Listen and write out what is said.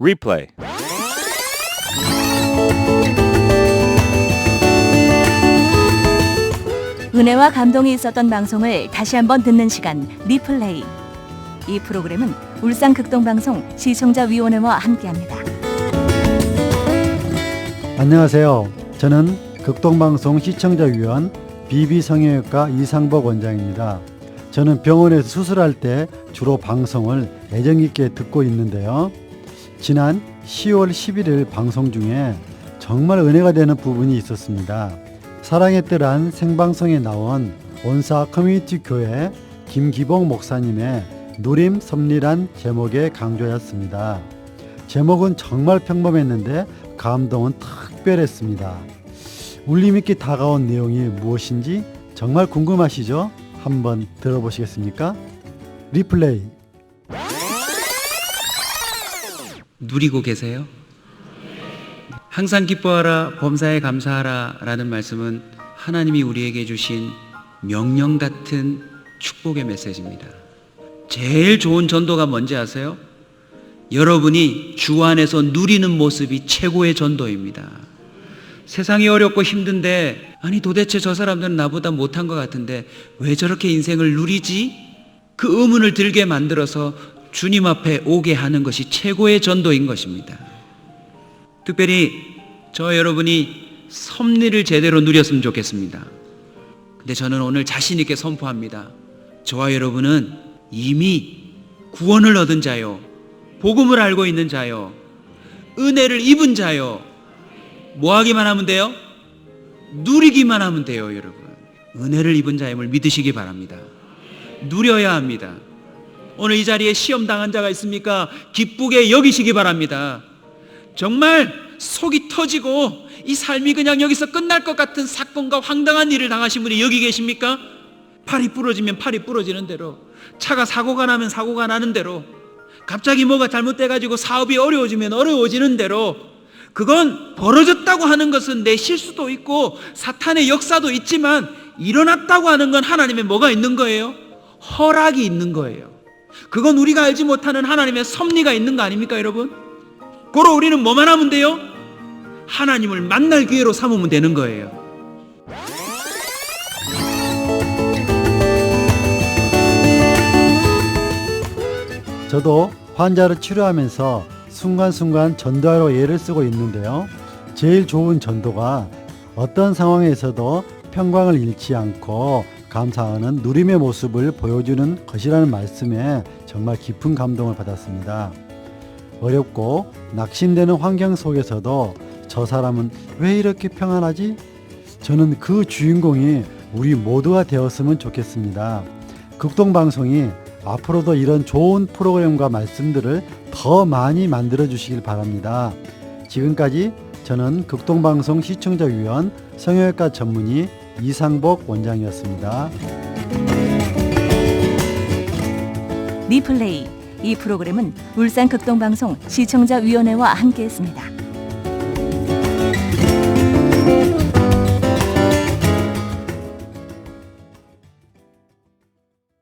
Replay. 은혜와 감동이 있었던 방송을 다시 한번 듣는 시간 리플레이. 이 프로그램은 울산 극동방송 시청자위원회와 함께합니다. 안녕하세요. 저는 극동방송 시청자위원 비비성형외과 이상복 원장입니다. 저는 병원에서 수술할 때 주로 방송을 애정 있게 듣고 있는데요. 지난 10월 11일 방송 중에 정말 은혜가 되는 부분이 있었습니다. 사랑의 뜰한 생방송에 나온 온사 커뮤니티 교회 김기봉 목사님의 누림 섭리란 제목의 강조였습니다. 제목은 정말 평범했는데 감동은 특별했습니다. 울림 있게 다가온 내용이 무엇인지 정말 궁금하시죠? 한번 들어보시겠습니까? 리플레이. 누리고 계세요? 항상 기뻐하라, 범사에 감사하라 라는 말씀은 하나님이 우리에게 주신 명령 같은 축복의 메시지입니다. 제일 좋은 전도가 뭔지 아세요? 여러분이 주 안에서 누리는 모습이 최고의 전도입니다. 세상이 어렵고 힘든데, 아니 도대체 저 사람들은 나보다 못한 것 같은데 왜 저렇게 인생을 누리지? 그 의문을 들게 만들어서 주님 앞에 오게 하는 것이 최고의 전도인 것입니다. 특별히 저 여러분이 섭리를 제대로 누렸으면 좋겠습니다. 근데 저는 오늘 자신 있게 선포합니다. 저와 여러분은 이미 구원을 얻은 자요. 복음을 알고 있는 자요. 은혜를 입은 자요. 뭐 하기만 하면 돼요? 누리기만 하면 돼요, 여러분. 은혜를 입은 자임을 믿으시기 바랍니다. 누려야 합니다. 오늘 이 자리에 시험 당한 자가 있습니까? 기쁘게 여기시기 바랍니다. 정말 속이 터지고 이 삶이 그냥 여기서 끝날 것 같은 사건과 황당한 일을 당하신 분이 여기 계십니까? 팔이 부러지면 팔이 부러지는 대로, 차가 사고가 나면 사고가 나는 대로, 갑자기 뭐가 잘못돼가지고 사업이 어려워지면 어려워지는 대로, 그건 벌어졌다고 하는 것은 내 실수도 있고 사탄의 역사도 있지만 일어났다고 하는 건 하나님의 뭐가 있는 거예요? 허락이 있는 거예요. 그건 우리가 알지 못하는 하나님의 섭리가 있는 거 아닙니까, 여러분? 고로 우리는 뭐만 하면 돼요? 하나님을 만날 기회로 삼으면 되는 거예요. 저도 환자를 치료하면서 순간순간 전도하러 예를 쓰고 있는데요. 제일 좋은 전도가 어떤 상황에서도 평강을 잃지 않고 감사하는 누림의 모습을 보여주는 것이라는 말씀에 정말 깊은 감동을 받았습니다. 어렵고 낙심되는 환경 속에서도 저 사람은 왜 이렇게 평안하지? 저는 그 주인공이 우리 모두가 되었으면 좋겠습니다. 극동방송이 앞으로도 이런 좋은 프로그램과 말씀들을 더 많이 만들어 주시길 바랍니다. 지금까지 저는 극동방송 시청자위원 성형외과 전문의 이상복 원장이었습니다. 리플레이. 이 프로그램은 울산 극동방송 시청자위원회와 함께했습니다.